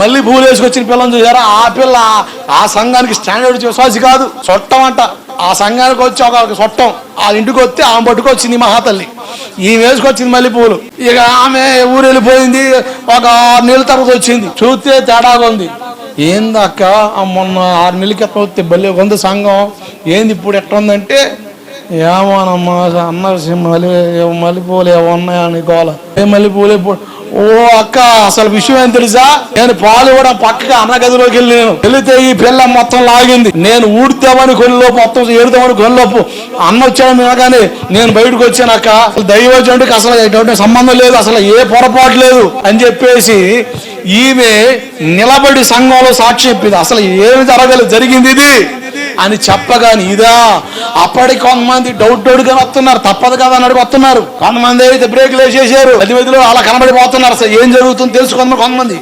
మళ్ళీ పూలు వేసుకొచ్చిన పిల్లని చూసారా? ఆ పిల్ల ఆ సంఘానికి స్టాండర్డ్ విశ్వాసి కాదు. చొట్టం అంట. ఆ సంఘానికి వచ్చి ఒక చొట్టం ఆ ఇంటికి వస్తే ఆమె పట్టుకొచ్చింది మహాతల్లి. ఈమె వేసుకొచ్చింది మళ్ళీ పూలు ఇక ఆమె ఊరు వెళ్ళిపోయింది. ఒక ఆరు నెలల తర్వాత వచ్చింది. చూస్తే తేడాగా ఉంది. ఏంది అక్క? మొన్న ఆరు నెలల క్రితం వస్తే బలి ఉంది సంఘం. ఏంది ఇప్పుడు ఎట్లా ఉందంటే ఏమోనమ్మా అన్నారు మళ్ళీ మల్లెపూలు ఏమో ఉన్నాయని గోల. ఏ మల్లెపూలు ఇప్పుడు ఓ అక్క అసలు విషయం ఏం తెలుసా? నేను పాలు కూడా పక్కగా అన్న గదిలోకి వెళ్ళి నేను వెళితే ఈ పిల్ల మొత్తం లాగింది. నేను ఊడిద్దామని కొనిలోపు మొత్తం ఏడుదామని కొనిలోపు అన్న వచ్చాడు వినగానే నేను బయటకు వచ్చానక్క అసలు దైవజనుడికి అసలు ఎటువంటి సంబంధం లేదు అసలు ఏ పొరపాటు లేదు అని చెప్పేసి ఈమె నిలబడి సంఘంలో సాక్షి చెప్పింది అసలు ఏమి జరగలేదు జరిగింది ఇది. అని చెప్పగాని ఇదా అప్పటి కొంతమంది డౌట్ డౌట్గా వస్తున్నారు. తప్పదు కదా అని అడిగి వస్తున్నారు. కొంతమంది అయితే బ్రేక్లు వేసేసారు మధ్య మధ్యలో అలా కనబడిపోతున్నారు. అసలు ఏం జరుగుతుందో తెలుసుకుందాం కొంతమంది.